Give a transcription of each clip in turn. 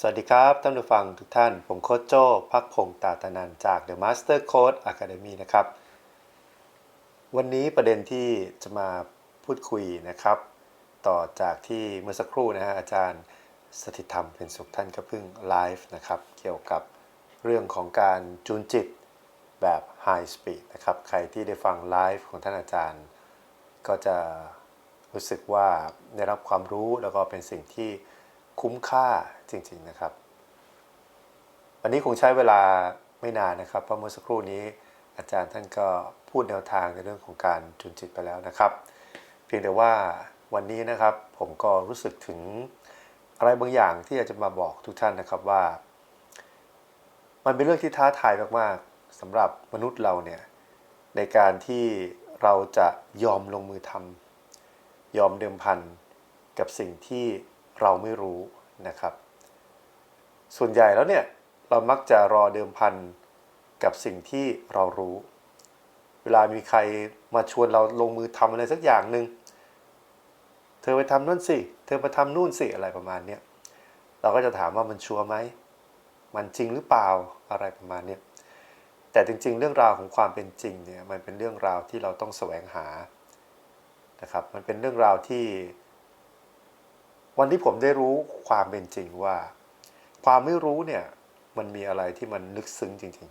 สวัสดีครับท่านผู้ฟังทุกท่าน ผมโค้ชโจ้พักพงศ์ตาตานันจาก The Master Coach Academy นะครับ วันนี้ประเด็นที่จะมาพูดคุยนะครับ ต่อจากที่เมื่อสักครู่นะฮะอาจารย์สถิตธรรมเป็นสุขท่านก็เพิ่งไลฟ์นะครับ เกี่ยวกับเรื่องของการจูนจิตแบบ High Speed นะครับ ใครที่ได้ฟังไลฟ์ของท่านอาจารย์ ก็จะรู้สึกว่าได้รับความรู้แล้วก็เป็นสิ่งที่ คุ้มค่าจริง ๆนะครับวันนี้คงใช้เวลาไม่นานนะครับ เพราะเมื่อสักครู่นี้อาจารย์ท่านก็พูดแนวทางในเรื่องของการจุนจิตไปแล้วนะครับ เพียงแต่ว่าวันนี้นะครับผมก็รู้สึกถึงอะไรบางอย่างที่อยากจะมาบอกทุกท่านนะครับว่า มันเป็นเรื่องที่ท้าทายมากๆสำหรับมนุษย์เราเนี่ยในการที่เราจะยอมลงมือทำยอมเดิมพันกับสิ่งที่ เราไม่รู้นะครับ ส่วนใหญ่แล้วเนี่ยเรามักจะรอเดิมพันกับสิ่งที่เรารู้ เวลามีใครมาชวนเราลงมือทำอะไรสักอย่างหนึ่งเธอไปทำนั่นสิ เธอไปทำนู่นสิอะไรประมาณนี้เราก็จะถามว่ามันชัวร์ไหม มันจริงหรือเปล่าอะไรประมาณนี้แต่จริง ๆ เรื่องราวของความเป็นจริงเนี่ยมันเป็นเรื่องราวที่เราต้องแสวงหานะครับ มันเป็นเรื่องราวที่ วันที่ผมได้รู้ความเป็นจริงว่า ความไม่รู้เนี่ย มันมีอะไรที่มันลึกซึ้งจริง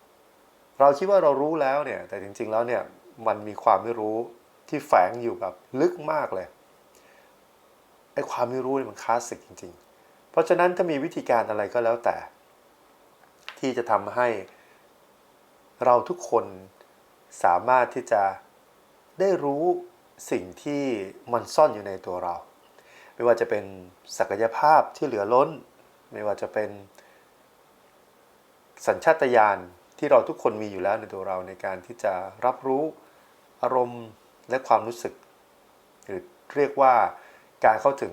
ๆ เราคิดว่าเรารู้แล้วเนี่ย แต่จริง ๆ แล้วเนี่ยมันมีความไม่รู้ที่แฝงอยู่แบบลึกมากเลยไอ้ความไม่รู้เนี่ยมันคลาสสิกจริง ๆ เพราะฉะนั้นถ้ามีวิธีการอะไรก็แล้วแต่ ที่จะทำให้เราทุกคนสามารถที่จะได้รู้ สิ่งที่มันซ่อนอยู่ในตัวเรา ไม่ว่าจะเป็นศักยภาพที่เหลือล้น ไม่ว่าจะเป็นสัญชาตญาณที่เราทุกคนมีอยู่แล้วในตัวเราในการที่จะรับรู้อารมณ์และความรู้สึก หรือเรียกว่าการเข้าถึง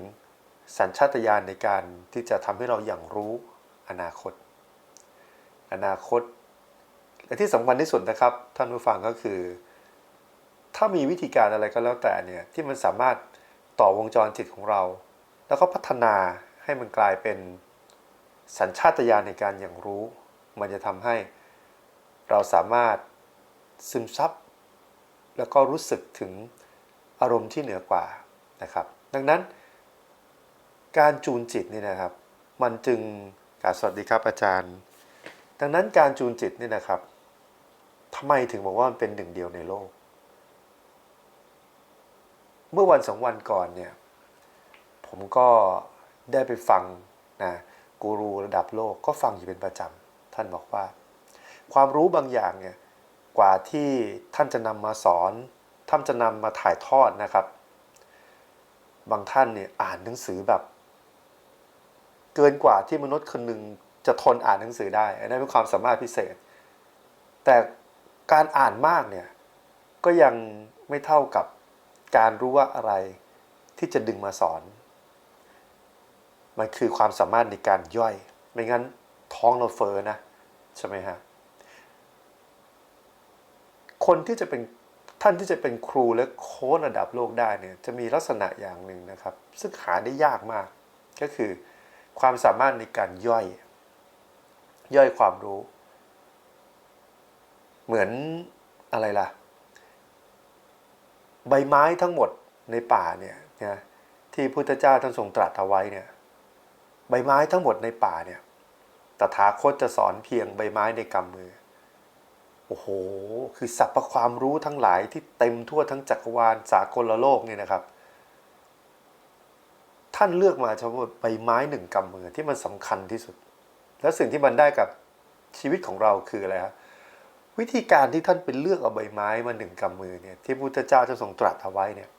สัญชาตญาณในการที่จะทำให้เราอย่างรู้อนาคต อนาคตและที่สำคัญที่สุดนะครับ ท่านผู้ฟังก็คือ ถ้ามีวิธีการอะไรก็แล้วแต่เนี่ยที่มันสามารถต่อวงจรจิตของเรา แล้วก็พัฒนาให้มันกลายเป็นสัญชาตญาณในการอย่างรู้ มันจะทำให้เราสามารถซึมซับ แล้วก็รู้สึกถึงอารมณ์ที่เหนือกว่านะครับ ดังนั้น การจูนจิตนี่นะครับ มันจึงกาสวัสดีครับอาจารย์ ดังนั้นการจูนจิตนี่นะครับทำไมถึงบอกว่ามันเป็นหนึ่งเดียวในโลก เมื่อวันสองวันก่อนเนี่ยผมก็ได้ไปฟังนะกูรูระดับโลกก็ฟังอยู่เป็นประจำท่านบอกว่า ความรู้บางอย่างเนี่ยกว่าที่ท่านจะนำมาสอน ท่านจะนำมาถ่ายทอดนะครับ บางท่านเนี่ยอ่านหนังสือแบบ เกินกว่าที่มนุษย์คนหนึ่งจะทนอ่านหนังสือได้อันนั้นเป็นความสามารถพิเศษ แต่การอ่านมากเนี่ยก็ยังไม่เท่ากับ การรู้ว่าอะไรที่จะดึงมาสอน มันคือความสามารถในการย่อย ไม่งั้นท้องเราเฟอ้อนะ ใช่ไหมฮะ คนที่จะเป็นท่านที่จะเป็นครูและโค้ชระดับโลกได้เนี่ย จะมีลักษณะอย่างหนึ่งนะครับ ซึ่งหาได้ยากมาก ก็คือความสามารถในการย่อย ย่อยความรู้ เหมือนอะไรล่ะ ใบไม้ทั้งหมดในป่าเนี่ยนะที่พุทธเจ้าท่านทรงตรัสเอาไว้เนี่ยใบไม้ทั้งหมดในป่าเนี่ยตถาคตจะสอนเพียงใบไม้ในกำมือ โอ้โห คือสรรพความรู้ทั้งหลายที่เต็มทั่วทั้งจักรวาลสากลโลกเนี่ยนะครับ ท่านเลือกมาเฉพาะใบไม้หนึ่งกำมือที่มันสำคัญที่สุด แล้วสิ่งที่มันได้กับชีวิตของเราคืออะไรครับ วิธีการที่ท่านเป็นเลือกเอาใบไม้มาหนึ่งกำมือเนี่ยที่พุทธเจ้าจะทรงตรัสเอาไว้เนี่ย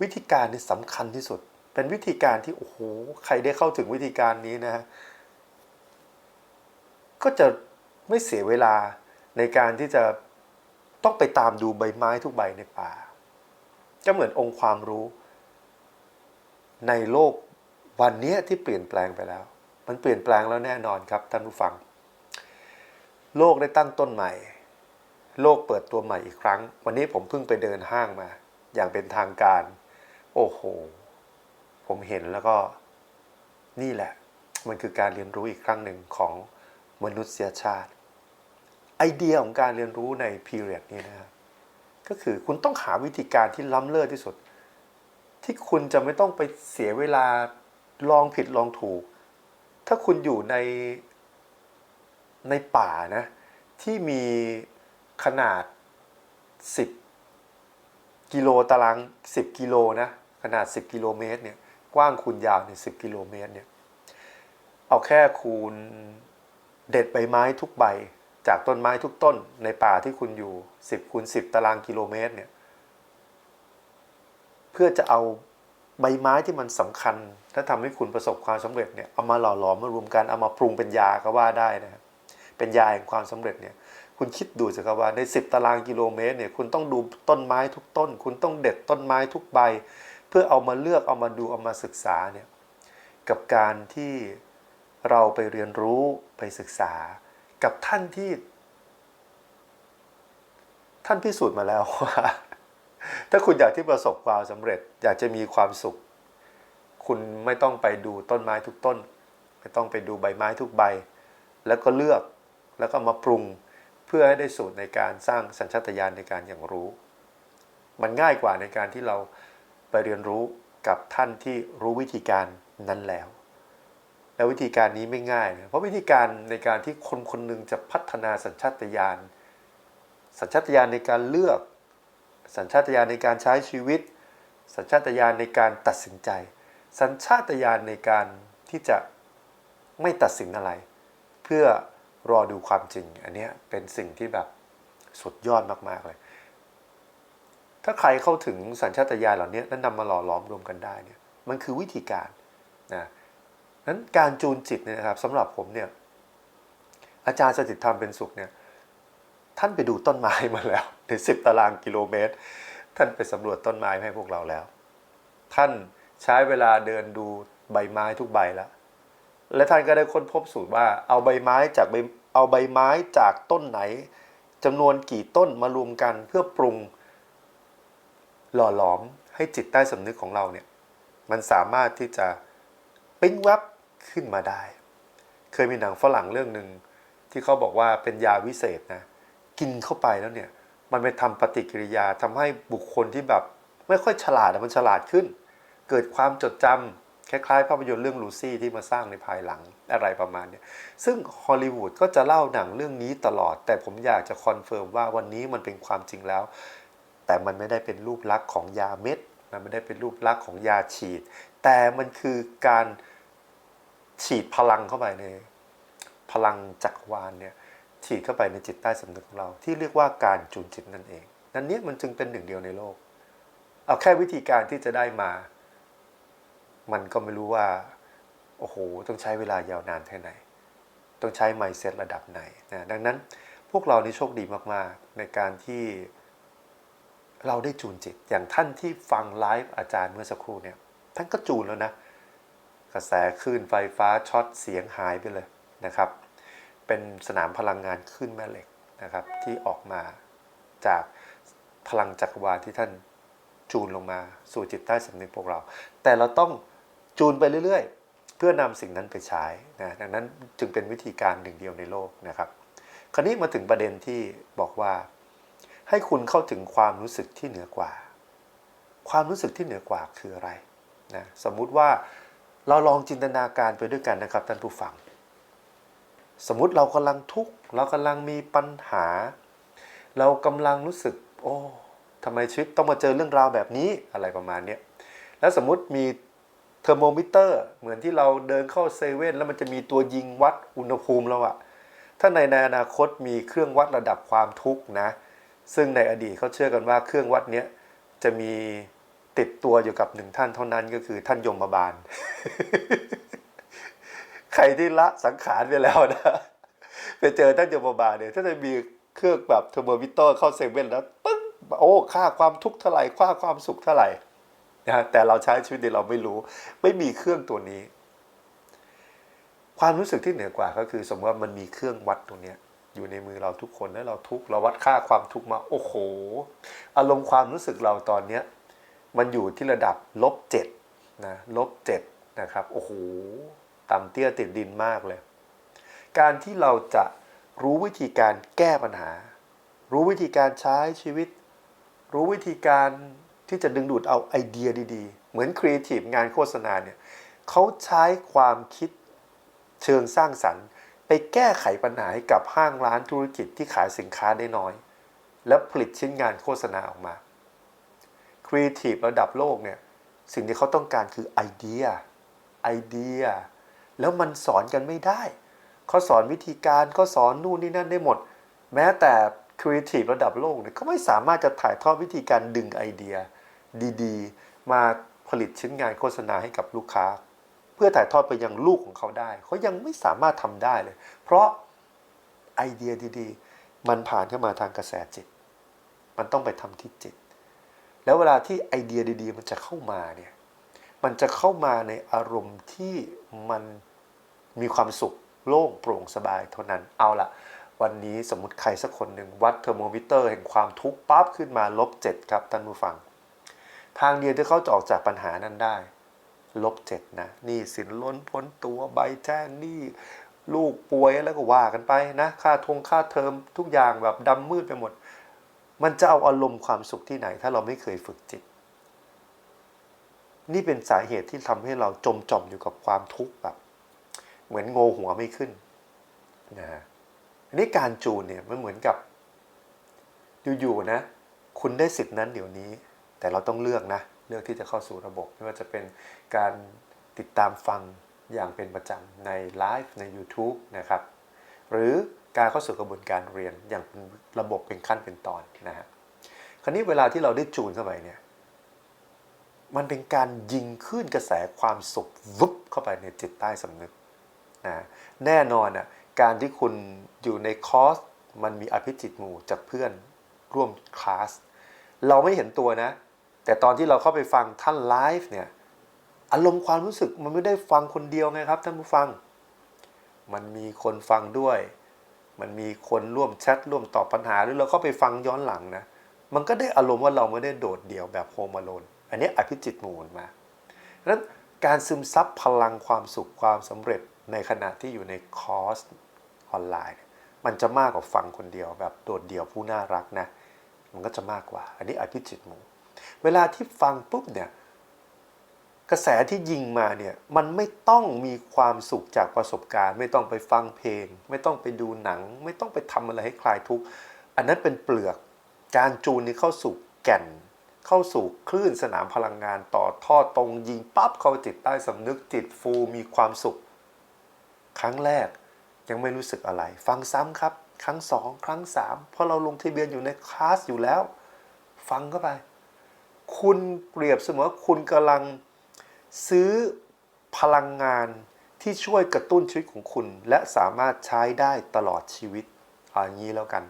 วิธีการนี้สำคัญที่สุด เป็นวิธีการที่โอ้โหใครได้เข้าถึงวิธีการนี้นะฮะก็จะไม่เสียเวลาในการที่จะต้องไปตามดูใบไม้ทุกใบในป่าก็เหมือนองค์ความรู้ ในโลกวันนี้ที่เปลี่ยนแปลงไปแล้ว มันเปลี่ยนแปลงแล้วแน่นอนครับท่านผู้ฟัง โลกได้ตั้งต้นใหม่ โลกเปิดตัวใหม่อีกครั้ง วันนี้ผมเพิ่งไปเดินห้างมา อย่างเป็นทางการ โอ้โห ผมเห็นแล้วก็นี่แหละ มันคือการเรียนรู้อีกครั้งหนึ่งของมนุษยชาติ ไอเดียของการเรียนรู้ใน period นี้นะครับก็คือคุณต้องหาวิธีการที่ล้ำเลิศที่สุด ที่คุณจะไม่ต้องไปเสียเวลาลองผิดลองถูก ถ้าคุณอยู่ในในป่านะ ที่มี ขนาด 10 กิโลตาราง 10 กิโลนะ ขนาด 10 กิโลเมตรเนี่ย กว้างคูณยาวเนี่ย10กิโลเมตรเนี่ย เอาแค่คูณเด็ดใบไม้ทุกใบ จากต้นไม้ทุกต้นในป่าที่คุณอยู่ 10คูณ10 ตารางกิโลเมตรเนี่ย เพื่อจะเอาใบไม้ที่มันสำคัญ ถ้าทำให้คุณประสบความสำเร็จเนี่ยเอามาหล่อหลอมมารวมกันเอามาปรุงเป็นยาก็ว่าได้นะครับเป็นยาแห่งความสำเร็จเนี่ย คุณคิดดูสิครับว่าใน 10 ตารางกิโลเมตรเนี่ยคุณต้องดูต้นไม้ทุกต้น คุณต้องเด็ดต้นไม้ทุกใบ เพื่อเอามาเลือกเอามาดูเอามาศึกษาเนี่ยกับการที่เราไปเรียนรู้ไปศึกษา กับท่านที่ ท่านพิสูจน์มาแล้วว่า ถ้าคุณอยากที่ประสบความสำเร็จ อยากจะมีความสุข คุณไม่ต้องไปดูต้นไม้ทุกต้น ไม่ต้องไปดูใบไม้ทุกใบ แล้วก็เลือกแล้วก็มาปรุง เพื่อให้ได้สูตรในการสร้างสัญชาตญาณในการอย่างรู้ มันง่ายกว่าในการที่เราไปเรียนรู้กับท่านที่รู้วิธีการนั้นแล้ว แล้ววิธีการนี้ไม่ง่ายนะเพราะวิธีการในการที่คนคนหนึ่งจะพัฒนาสัญชาตญาณสัญชาตญาณในการเลือก สัญชาตญาณในการใช้ชีวิต สัญชาตญาณในการตัดสินใจ สัญชาตญาณในการที่จะไม่ตัดสินอะไร เพื่อ รอดูความจริง อันนี้เป็นสิ่งที่แบบสุดยอดมากๆเลย ถ้าใครเข้าถึงสัญชาตญาณเหล่านี้แล้วนำมาหล่อหลอมรวมกันได้เนี่ย มันคือวิธีการนะนั้นการจูนจิตเนี่ยนะครับสำหรับผมเนี่ย อาจารย์สถิตธรรมเป็นสุขเนี่ย ท่านไปดูต้นไม้มาแล้วถึงสิบตารางกิโลเมตร ท่านไปสำรวจต้นไม้ให้พวกเราแล้ว ท่านใช้เวลาเดินดูใบไม้ทุกใบแล้ว และท่านก็ได้ค้นพบสูตรว่าเอาใบไม้จากใบเอาใบไม้จากต้นไหนจำนวนกี่ต้นมารวมกันเพื่อปรุง หล่อหลอมให้จิตใต้สำนึกของเราเนี่ย มันสามารถที่จะปิ้งวับขึ้นมาได้ เคยมีหนังฝรั่งเรื่องหนึ่งที่เขาบอกว่าเป็นยาวิเศษนะ กินเข้าไปแล้วเนี่ย มันไปทำปฏิกิริยาทำให้บุคคลที่แบบ ไม่ค่อยฉลาดมันฉลาดขึ้น เกิดความจดจำ คล้ายๆภาพยนตร์เรื่องลูซี่ที่มาสร้างในภายหลังอะไรประมาณนี้ซึ่งฮอลลีวูดก็จะเล่าหนังเรื่องนี้ตลอด แต่ผมอยากจะคอนเฟิร์มว่าวันนี้มันเป็นความจริงแล้ว แต่มันไม่ได้เป็นรูปลักษณ์ของยาเม็ดมันไม่ได้เป็นรูปลักษณ์ของยาฉีด แต่มันคือการฉีดพลังเข้าไปในพลังจักรวาลเนี่ยฉีดเข้าไปในจิตใต้สำนึกของเรา ที่เรียกว่าการจูนจิตนั่นเอง นั่นเนี้ยมันจึงเป็นหนึ่งเดียวในโลก เอาแค่วิธีการที่จะได้มา มันก็ไม่รู้ว่า โอ้โห ต้องใช้เวลายาวนานแค่ไหน ต้องใช้ไมเซ็ตระดับไหนนะดังนั้นพวกเรานี่โชคดีมาก ๆ ในการที่เราได้จูนจิต อย่างท่านที่ฟังไลฟ์อาจารย์เมื่อสักครู่เนี่ย ท่านก็จูนแล้วนะ กระแสคลื่นไฟฟ้าช็อตเสียงหายไปเลยนะครับ เป็นสนามพลังงานคลื่นแม่เหล็กนะครับ ที่ออกมาจากพลังจักรวาลที่ท่านจูนลงมาสู่จิตใต้สำนึกพวกเรา แต่เราต้อง จูนไปเรื่อยๆ เพื่อนำสิ่งนั้นไปใช้นะดังนั้นจึงเป็นวิธีการหนึ่งเดียวในโลกนะครับ คราวนี้มาถึงประเด็นที่บอกว่า ให้คุณเข้าถึงความรู้สึกที่เหนือกว่า ความรู้สึกที่เหนือกว่าคืออะไรนะสมมุติว่าเราลองจินตนาการไปด้วยกันนะครับท่านผู้ฟัง สมมุติเรากำลังทุกข์เรากำลังมีปัญหา เรากำลังรู้สึก โอ้ทำไมชีวิตต้องมาเจอเรื่องราวแบบนี้อะไรประมาณนี้แล้วสมมติมี เทอร์โมมิเตอร์ เหมือนที่เราเดินเข้าเซเว่นแล้วมันจะมีตัวยิงวัดอุณหภูมิเราอะถ้าในในอนาคตมีเครื่องวัดระดับความทุกข์นะ ซึ่งในอดีตเขาเชื่อกันว่าเครื่องวัดเนี้ยจะมีติดตัวอยู่กับหนึ่งท่านเท่านั้นก็คือท่านยมบาล ใครที่ละสังขารไปแล้วนะไปเจอท่านยมบาลเนี่ยถ้าจะมีเครื่องแบบเทอร์โมมิเตอร์เข้าเซเว่นแล้วปึ้งโอ้ค่าความทุกข์เท่าไหร่ค่าความสุขเท่าไหร่ นะแต่เราใช้ชีวิตเดียวเราไม่รู้ ไม่มีเครื่องตัวนี้ ความรู้สึกที่เหนือกว่าก็คือ สมมติว่ามันมีเครื่องวัดตรงนี้อยู่ในมือเราทุกคนแล้วเราทุกเราวัดค่าความทุกข์มา โอ้โห อารมณ์ความรู้สึกเราตอนเนี้ยมันอยู่ที่ระดับลบเจ็ดนะลบเจ็ดนะครับ โอ้โหต่ำเตี้ยติดดินมากเลย การที่เราจะรู้วิธีการแก้ปัญหา รู้วิธีการใช้ชีวิต รู้วิธีการ ที่จะดึงดูดเอาไอเดียดีๆ เหมือนครีเอทีฟงานโฆษณาเนี่ยเขาใช้ความคิดเชิงสร้างสรรค์ ไปแก้ไขปัญหาให้กับห้างร้านธุรกิจที่ขายสินค้าได้น้อย แล้วผลิตชิ้นงานโฆษณาออกมาครีเอทีฟระดับโลกเนี่ยสิ่งที่เขาต้องการคือไอเดียไอเดียแล้วมันสอนกันไม่ได้เขาสอนวิธีการเขาสอนนู่นนี่นั่นได้หมด แม้แต่ครีเอทีฟระดับโลกเนี่ยก็ไม่สามารถจะถ่ายทอดวิธีการดึงไอเดีย ดีๆ มาผลิตชิ้นงานโฆษณาให้กับลูกค้า เพื่อถ่ายทอดไปยังลูกของเขาได้ เขายังไม่สามารถทำได้เลย เพราะไอเดียดีๆ มันผ่านเข้ามาทางกระแสจิต มันต้องไปทำที่จิต แล้วเวลาที่ไอเดียดีๆ มันจะเข้ามาเนี่ยมันจะเข้ามาในอารมณ์ที่มันมีความสุขโล่งโปร่งสบายเท่านั้นเอาละวันนี้สมมติใครสักคนหนึ่งวัดเทอร์โมมิเตอร์แห่งความทุกข์ปั๊บขึ้นมาลบเจ็ดครับท่านผู้ฟัง ทางเดียวที่เขาจะออกจากปัญหานั้นได้ ลบเจ็ดนะนี่สินล้นพ้นตัวใบแจ้งนี้ลูกป่วยแล้วก็ว่ากันไปนะ ค่าทงค่าเทอมทุกอย่างแบบดำมืดไปหมด มันจะเอาอารมณ์ความสุขที่ไหน ถ้าเราไม่เคยฝึกจิต นี่เป็นสาเหตุที่ทำให้เราจมจอมอยู่กับความทุกข์แบบ เหมือนโงหัวไม่ขึ้นนะฮะอันนี้การจูนเนี่ยมันเหมือนกับอยู่ๆนะ คุณได้สิทธินั้นเดี๋ยวนี้ แต่เราต้องเลือกนะ เลือกที่จะเข้าสู่ระบบ ไม่ว่าจะเป็นการติดตามฟังอย่างเป็นประจำในไลฟ์ใน YouTube นะครับ หรือการเข้าสู่กระบวนการเรียนอย่างเป็นระบบเป็นขั้นเป็นตอนนะฮะคราวนี้เวลาที่เราได้จูนเข้าไปเนี่ย มันเป็นการยิงขึ้นกระแสความสุขวุบเข้าไปในจิตใต้สำนึกนะแน่นอนอะการที่คุณอยู่ในคอร์สมันมีอภิจิตหมู่จากเพื่อนร่วมคลาส เราไม่เห็นตัวนะ แต่ตอนที่เราเข้าไปฟังท่านไลฟ์เนี่ยอารมณ์ความรู้สึกมันไม่ได้ฟังคนเดียวไงครับท่านผู้ฟัง มันมีคนฟังด้วย มันมีคนร่วมแชทร่วมตอบปัญหาหรือเราเข้าไปฟังย้อนหลังนะมันก็ได้อารมณ์ว่าเราไม่ได้โดดเดี่ยวแบบโฮม a โลนอันนี้อภิจิตมู่มันมาดังนั้นการซึมซับพลังความสุขความสำเร็จในขณะที่อยู่ในคอร์สออนไลน์ มันจะมากกว่าฟังคนเดียวแบบโดดเดี่ยวผู้น่ารักนะ มันก็จะมากกว่า อันนี้อภิจิตมู่ เวลาที่ฟังปุ๊บเนี่ยกระแสที่ยิงมาเนี่ยมันไม่ต้องมีความสุขจากประสบการณ์ ไม่ต้องไปฟังเพลง ไม่ต้องไปดูหนัง ไม่ต้องไปทำอะไรให้คลายทุกข์อันนั้นเป็นเปลือกการจูนนี่เข้าสู่แก่น เข้าสู่คลื่นสนามพลังงานต่อท่อตรงยิงปั๊บเข้าจิตใต้สำนึกจิตฟูมีความสุข ครั้งแรกยังไม่รู้สึกอะไร ฟังซ้ำครับ ครั้งสองครั้งสามเพราะเราลงทะเบียนอยู่ในคลาสอยู่แล้ว ฟังเข้าไป คุณเปรียบเสมอว่าคุณกำลังซื้อพลังงานที่ช่วยกระตุ้นชีวิตของคุณ และสามารถใช้ได้ตลอดชีวิตอาอย่างนี้แล้วกัน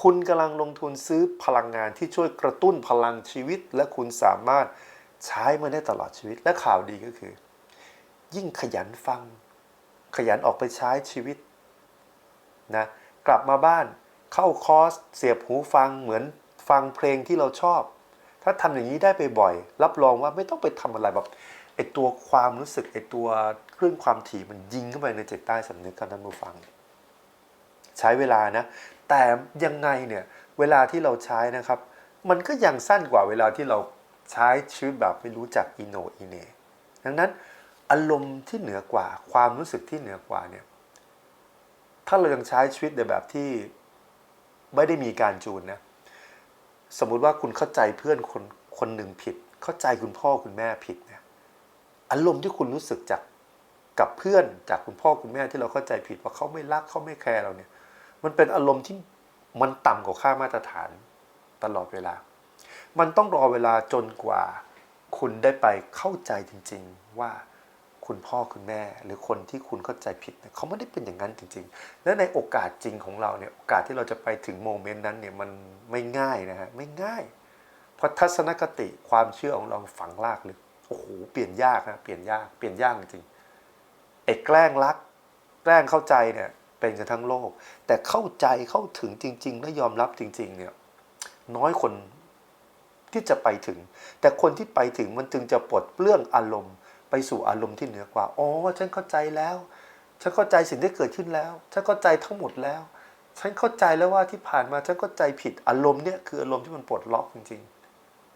คุณกำลังลงทุนซื้อพลังงานที่ช่วยกระตุ้นพลังชีวิต และคุณสามารถใช้มันได้ตลอดชีวิตและข่าวดีก็คือ ยิ่งขยันฟัง ขยันออกไปใช้ชีวิตนะกลับมาบ้านเข้าคอร์สเสียบหูฟังเหมือนฟังเพลงที่เราชอบ ถ้าทำอย่างนี้ได้ไปบ่อยรับรองว่าไม่ต้องไปทำอะไรแบบไอตัวความรู้สึกไอตัวคลื่นความถี่มันยิงเข้าไปในจิตใต้สำนึกกับท่านผู้ฟัง ใช้เวลานะ แต่ยังไงเนี่ยเวลาที่เราใช้นะครับ มันก็ยังสั้นกว่าเวลาที่เราใช้ชีวิตแบบไม่รู้จักอิโนอิเนดังนั้นอารมณ์ที่เหนือกว่า ความรู้สึกที่เหนือกว่าเนี่ยถ้าเรายังใช้ชีวิตในแบบที่ไม่ได้มีการจูนนะ สมมุติว่าคุณเข้าใจเพื่อนคนคนหนึ่งผิด เข้าใจคุณพ่อคุณแม่ผิดเนี่ยอารมณ์ที่คุณรู้สึกจากกับเพื่อนจากคุณพ่อคุณแม่ที่เราเข้าใจผิดว่าเขาไม่รักเขาไม่แคร์เราเนี่ย มันเป็นอารมณ์ที่มันต่ำกว่าค่ามาตรฐานตลอดเวลา มันต้องรอเวลาจนกว่า คุณได้ไปเข้าใจจริง ๆ ว่า คุณพ่อคุณแม่ หรือคนที่คุณเข้าใจผิดเเขาไม่ได้เป็นอย่างนั้นจริง ๆ และในโอกาสจริงของเราเนี่ยโอกาสที่เราจะไปถึงโมเมนต์นั้นเนี่ยมันไม่ง่ายนะฮะไม่ง่าย เพราะทัศนคติความเชื่อของเราฝังลากลึกโอ้โหเปลี่ยนยากนะเปลี่ยนยากเปลี่ยนยากจริงไอ้แกล้งรัก แกล้งเข้าใจเนี่ยเป็นกันทั้งโลก แต่เข้าใจเข้าถึงจริง ๆ และยอมรับจริง ๆ เนี่ยน้อยคนที่จะไปถึง แต่คนที่ไปถึงมันจึงจะปลดเปลื้องอารมณ์ ไปสู่อารมณ์ที่เหนือกว่า อ๋อ ฉันเข้าใจแล้ว ฉันเข้าใจสิ่งที่เกิดขึ้นแล้ว ฉันเข้าใจทั้งหมดแล้ว ฉันเข้าใจแล้วว่าที่ผ่านมาฉันเข้าใจผิด อารมณ์เนี่ยคืออารมณ์ที่มันปลดล็อกจริง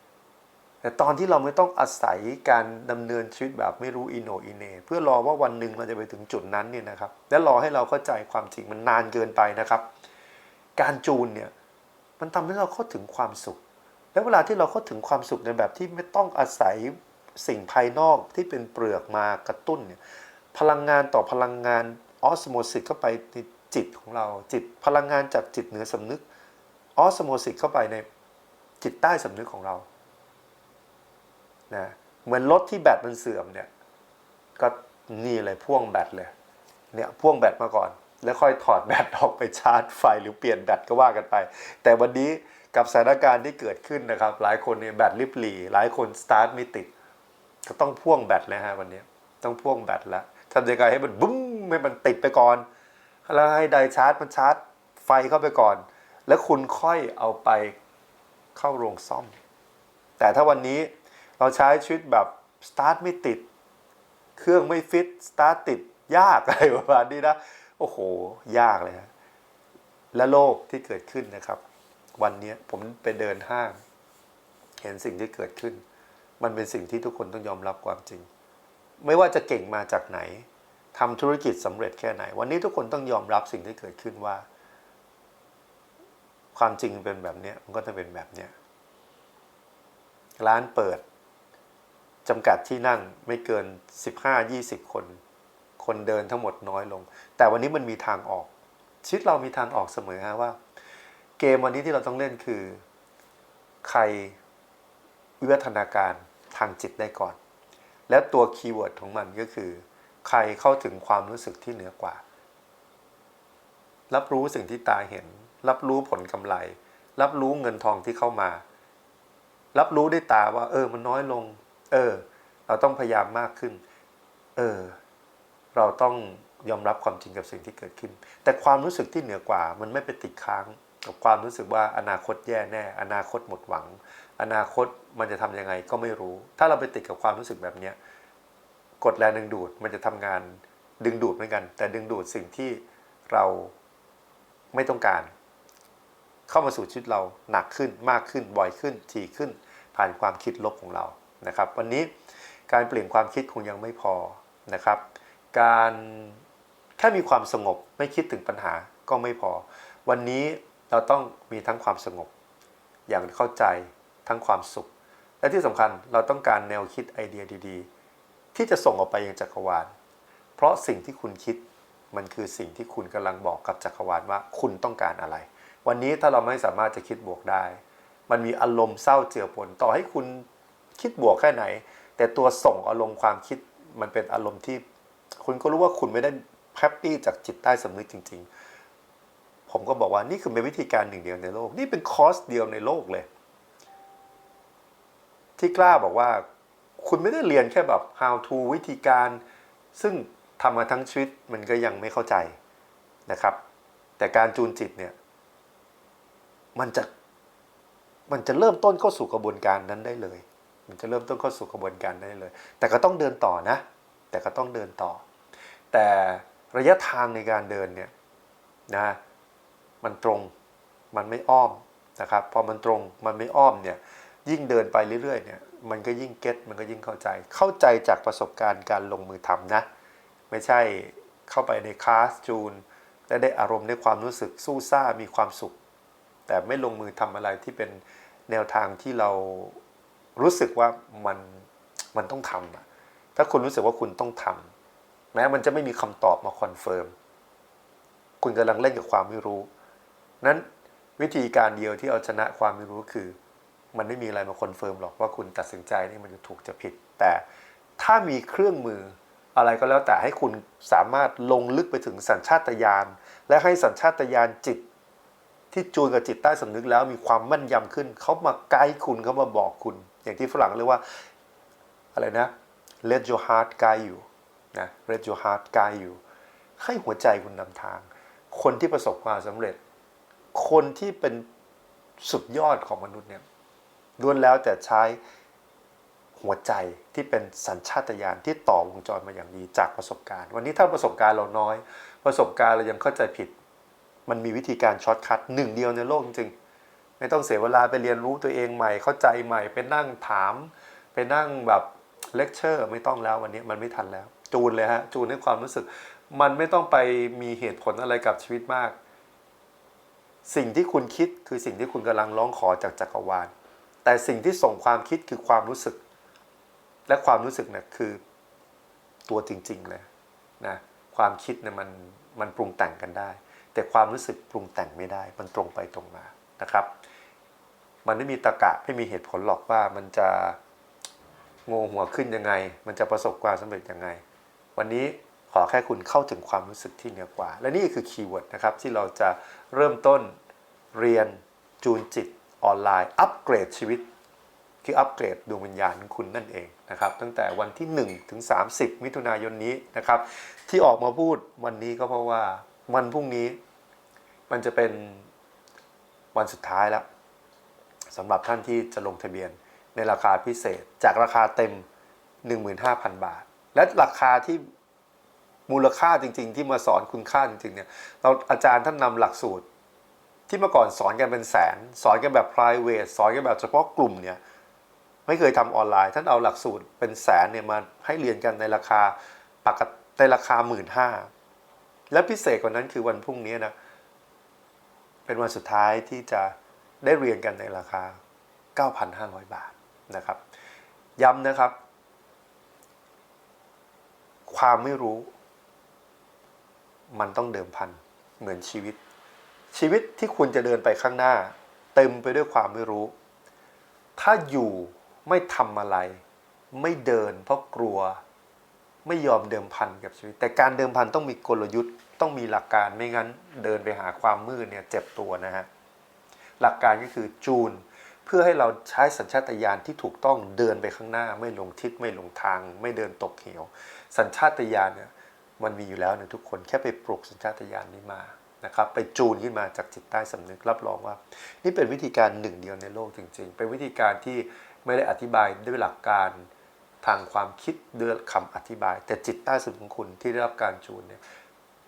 ๆ แต่ตอนที่เราไม่ต้องอาศัยการดำเนินชีวิตแบบไม่รู้อิโนอิเนเพื่อรอว่าวันหนึ่งเราจะไปถึงจุดนั้นเนี่ยนะครับ และรอให้เราเข้าใจความจริงมันนานเกินไปนะครับ การจูนเนี่ยมันทำให้เราเข้าถึงความสุข แล้วเวลาที่เราเข้าถึงความสุขในแบบที่ไม่ต้องอาศัย สิ่งภายนอกที่เป็นเปลือกมากระตุ้นเนี่ยพลังงานต่อพลังงานออสโมซิสเข้าไปในจิตของเราจิตพลังงานจากจิตเหนือสำนึกออสโมซิสเข้าไปในจิตใต้สำนึกของเรานะเหมือนรถที่แบตมันเสื่อมเนี่ยก็นี่เลยพ่วงแบตเลยเนี่ยพ่วงแบตมาก่อน แล้วค่อยถอดแบตออกไปชาร์จไฟหรือเปลี่ยนแบตก็ว่ากันไป แต่วันนี้กับสถานการณ์ที่เกิดขึ้นนะครับ หลายคนเนี่ยแบตลิบหลีหลายคนสตาร์ทไม่ติด ก็ต้องพ่วงแบตแล้วฮะวันนี้ ต้องพ่วงแบตแล้วทำยังไงให้มันบุ้มให้มันติดไปก่อน แล้วให้ไดชาร์จมันชาร์จ ไฟเข้าไปก่อน แล้วคุณค่อยเอาไปเข้าโรงซ่อม แต่ถ้าวันนี้เราใช้ชีวิตแบบสตาร์ทไม่ติด เครื่องไม่ฟิตสตาร์ทติดยากอะไรประมาณนี้นะ โอ้โห ยากเลยฮะและโลกที่เกิดขึ้นนะครับ วันนี้ผมไปเดินห้าง เห็นสิ่งที่เกิดขึ้น มันเป็นสิ่งที่ทุกคนต้องยอมรับความจริง ไม่ว่าจะเก่งมาจากไหนทำธุรกิจสำเร็จแค่ไหน วันนี้ทุกคนต้องยอมรับสิ่งที่เกิดขึ้นว่า ความจริงเป็นแบบนี้มันก็จะเป็นแบบนี้ร้านเปิดจำกัดที่นั่งไม่เกิน 15-20 คน คนเดินทั้งหมดน้อยลง แต่วันนี้มันมีทางออก ชีวิตเรามีทางออกเสมอฮะว่า เกมวันนี้ที่เราต้องเล่นคือ ใครวิวัฒนาการ ทางจิตได้ก่อน และตัวคีย์เวิร์ดของมันก็คือ ใครเข้าถึงความรู้สึกที่เหนือกว่า รับรู้สิ่งที่ตาเห็น รับรู้ผลกำไร รับรู้เงินทองที่เข้ามา รับรู้ด้วยตาว่า เออ มันน้อยลง เออ เราต้องพยายามมากขึ้น เออ เราต้องยอมรับความจริงกับสิ่งที่เกิดขึ้น แต่ความรู้สึกที่เหนือกว่า มันไม่ไปติดค้าง กับความรู้สึกว่าอนาคตแย่แน่ อนาคตหมดหวัง อนาคตมันจะทำยังไงก็ไม่รู้ ถ้าเราไปติดกับความรู้สึกแบบเนี้ยกดแรงดึงดูดมันจะทำงานดึงดูดเหมือนกัน แต่ดึงดูดสิ่งที่เราไม่ต้องการ เข้ามาสู่ชีวิตเราหนักขึ้นมากขึ้นบ่อยขึ้นถี่ขึ้น ผ่านความคิดลบของเรานะครับ วันนี้การเปลี่ยนความคิดคงยังไม่พอนะครับ การแค่มีความสงบไม่คิดถึงปัญหาก็ไม่พอ วันนี้เราต้องมีทั้งความสงบอย่างเข้าใจ ทั้งความสุข และที่สำคัญเราต้องการแนวคิดไอเดียดีๆ ที่จะส่งออกไปยังจักรวาล เพราะสิ่งที่คุณคิดมันคือสิ่งที่คุณกำลังบอกกับจักรวาลว่าคุณต้องการอะไร วันนี้ถ้าเราไม่สามารถจะคิดบวกได้ มันมีอารมณ์เศร้าเจือปนต่อให้คุณคิดบวกแค่ไหน แต่ตัวส่งอารมณ์ความคิดมันเป็นอารมณ์ที่ คุณก็รู้ว่าคุณไม่ได้แฮปปี้จากจิตใต้สำนึกจริง ๆ ผมก็บอกว่านี่คือเป็นวิธีการหนึ่งเดียวในโลก นี่เป็นคอร์สเดียวในโลกเลย ที่กล้าบอกว่า คุณไม่ได้เรียนแค่แบบ how to วิธีการ ซึ่งทำมาทั้งชีวิตมันก็ยังไม่เข้าใจนะครับ แต่การจูนจิตเนี่ย มันจะมันจะเริ่มต้นเข้าสู่กระบวนการนั้นได้เลย มันจะเริ่มต้นเข้าสู่กระบวนการได้เลย แต่ก็ต้องเดินต่อนะ แต่ก็ต้องเดินต่อ แต่ระยะทางในการเดินเนี่ยนะมันตรงมันไม่อ้อมนะครับ พอมันตรงมันไม่อ้อมเนี่ย ยิ่งเดินไปเรื่อยๆเนี่ยมันก็ยิ่งเก็ตมันก็ยิ่งเข้าใจ เข้าใจจากประสบการณ์การลงมือทำนะ ไม่ใช่เข้าไปในคลาสจูนและได้อารมณ์ได้ความรู้สึกสู้ซ่ามีความสุข แต่ไม่ลงมือทำอะไรที่เป็นแนวทางที่เรารู้สึกว่ามันมันต้องทำอะถ้าคุณรู้สึกว่าคุณต้องทำแม้มันจะไม่มีคำตอบมาคอนเฟิร์มคุณกำลังเล่นกับความไม่รู้ นั้นวิธีการเดียวที่เอาชนะความไม่รู้คือ มันไม่มีอะไรมาคอนเฟิร์มหรอกว่าคุณตัดสินใจนี่มันจะถูกจะผิด แต่ถ้ามีเครื่องมืออะไรก็แล้วแต่ให้คุณสามารถลงลึกไปถึงสัญชาตญาณและให้สัญชาตญาณจิต ที่จูนกับจิตใต้สำนึกแล้วมีความมั่นยำขึ้นเขามาไกด์คุณเขามาบอกคุณ อย่างที่ฝรั่งเรียกว่าอะไรนะ let your heart guide you นะ let your heart guide you ให้หัวใจคุณนำทาง คนที่ประสบความสำเร็จ คนที่เป็นสุดยอดของมนุษย์เนี่ย ล้วนแล้วแต่ใช้หัวใจที่เป็นสัญชาตญาณที่ต่อวงจรมาอย่างดีจากประสบการณ์ วันนี้ถ้าประสบการณ์เราน้อย ประสบการณ์เรายังเข้าใจผิด มันมีวิธีการช็อตคัทหนึ่งเดียวในโลกจริงๆ ไม่ต้องเสียเวลาไปเรียนรู้ตัวเองใหม่ เข้าใจใหม่ไปนั่งถาม ไปนั่งแบบเลคเชอร์ไม่ต้องแล้ววันนี้มันไม่ทันแล้ว จูนเลยฮะจูนให้ความรู้สึก มันไม่ต้องไปมีเหตุผลอะไรกับชีวิตมาก สิ่งที่คุณคิดคือสิ่งที่คุณกำลังร้องขอจากจักรวาล แต่สิ่งที่ส่งความคิดคือความรู้สึก และความรู้สึกเนี่ยคือตัวจริงๆเลยนะความคิดเนี่ยมันมันปรุงแต่งกันได้ แต่ความรู้สึกปรุงแต่งไม่ได้ มันตรงไปตรงมานะครับ มันไม่มีตะกะไม่มีเหตุผลหรอกว่ามันจะโงหัวขึ้นยังไง มันจะประสบความสำเร็จยังไง วันนี้ขอแค่คุณเข้าถึงความรู้สึกที่เหนือกว่า และนี่คือคีย์เวิร์ดนะครับที่เราจะเริ่มต้นเรียนจูนจิต ออนไลน์อัปเกรดชีวิต คืออัปเกรดดวงวิญญาณของคุณนั่นเองนะครับ ตั้งแต่วันที่ 1 ถึง 30 มิถุนายนนี้นะครับ ที่ออกมาพูดวันนี้ก็เพราะว่าวันพรุ่งนี้มันจะเป็นวันสุดท้ายแล้วสำหรับท่านที่จะลงทะเบียนในราคาพิเศษจากราคาเต็ม 15,000 บาท และราคาที่มูลค่าจริง ๆ ที่มาสอนคุณค่าจริงๆเนี่ยเราอาจารย์ท่านนำหลักสูตร ที่เมื่อก่อนสอนกันเป็นแสน สอนกันแบบ private สอนกันแบบเฉพาะกลุ่มเนี่ยไม่เคยทำออนไลน์ ท่านเอาหลักสูตรเป็นแสนเนี่ยมาให้เรียนกันในราคาปกติในราคาหมื่นห้าและพิเศษกว่านั้นคือวันพรุ่งนี้นะเป็นวันสุดท้ายที่จะได้เรียนกันในราคา 9,500 บาทนะครับ ย้ำนะครับ ความไม่รู้ มันต้องเดิมพันเหมือนชีวิต ชีวิตที่คุณจะเดินไปข้างหน้า เต็มไปด้วยความไม่รู้ ถ้าอยู่ไม่ทำอะไร ไม่เดินเพราะกลัว ไม่ยอมเดิมพันกับชีวิต แต่การเดิมพันต้องมีกลยุทธ์ต้องมีหลักการไม่งั้นเดินไปหาความมืดเนี่ยเจ็บตัวนะฮะหลักการก็คือจูนเพื่อให้เราใช้สัญชาตญาณที่ถูกต้องเดินไปข้างหน้า ไม่หลงทิศไม่หลงทาง ไม่เดินตกเหว สัญชาตญาณเนี่ยมันมีอยู่แล้วในทุกคนแค่ไปปลุกสัญชาตญาณนี้มา นะครับไปจูนขึ้นมาจากจิตใต้สำนึกรับรองว่า นี่เป็นวิธีการหนึ่งเดียวในโลกจริง ๆ เป็นวิธีการที่ไม่ได้อธิบายด้วยหลักการทางความคิดด้วยคำอธิบาย แต่จิตใต้สำนึกของคุณที่ได้รับการจูนเนี่ย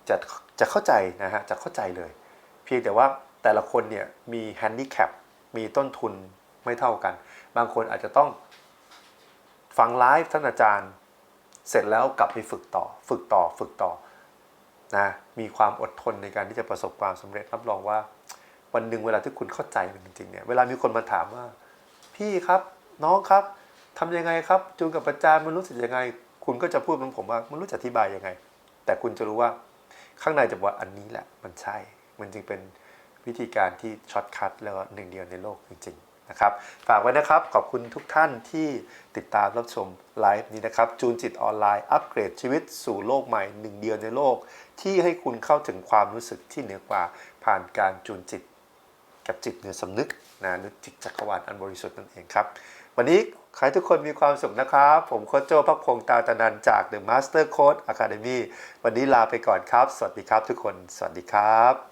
จะจะเข้าใจนะฮะจะเข้าใจเลย เพียงแต่ว่าแต่ละคนเนี่ยมีแฮนดิแคปมีต้นทุนไม่เท่ากัน บางคนอาจจะต้องฟังไลฟ์ท่านอาจารย์ เสร็จแล้วกลับไปฝึกต่อ ฝึกต่อฝึกต่อ นะมีความอดทนในการที่จะประสบความสำเร็จรับรองว่า วันหนึ่งเวลาที่คุณเข้าใจมันจริงๆเนี่ยเวลามีคนมาถามว่า พี่ครับน้องครับทำยังไงครับจูนกับอาจารย์มันรู้สึกยังไง คุณก็จะพูดเหมือนผมว่ามันรู้จะอธิบายยังไง แต่คุณจะรู้ว่าข้างในจะบอกว่าอันนี้แหละมันใช่ มันจึงเป็นวิธีการที่ช็อตคัทแล้วหนึ่งเดียวในโลกจริงๆ นะครับฝากไว้นะครับขอบคุณทุกท่านที่ติดตามรับชมไลฟ์นี้นะครับ จูนจิตออนไลน์อัปเกรดชีวิตสู่โลกใหม่หนึ่งเดียวในโลก ที่ให้คุณเข้าถึงความรู้สึกที่เหนือกว่าผ่านการจูนจิต กับจิตเหนือสำนึกนะหรือจิตจักรวาลอันบริสุทธิ์นั่นเองครับ วันนี้ขอให้ทุกคนมีความสุขนะครับ ผมโค้ชโจพักพงตาตะนันจาก The Master Coach Academy วันนี้ลาไปก่อนครับ สวัสดีครับทุกคน สวัสดีครับ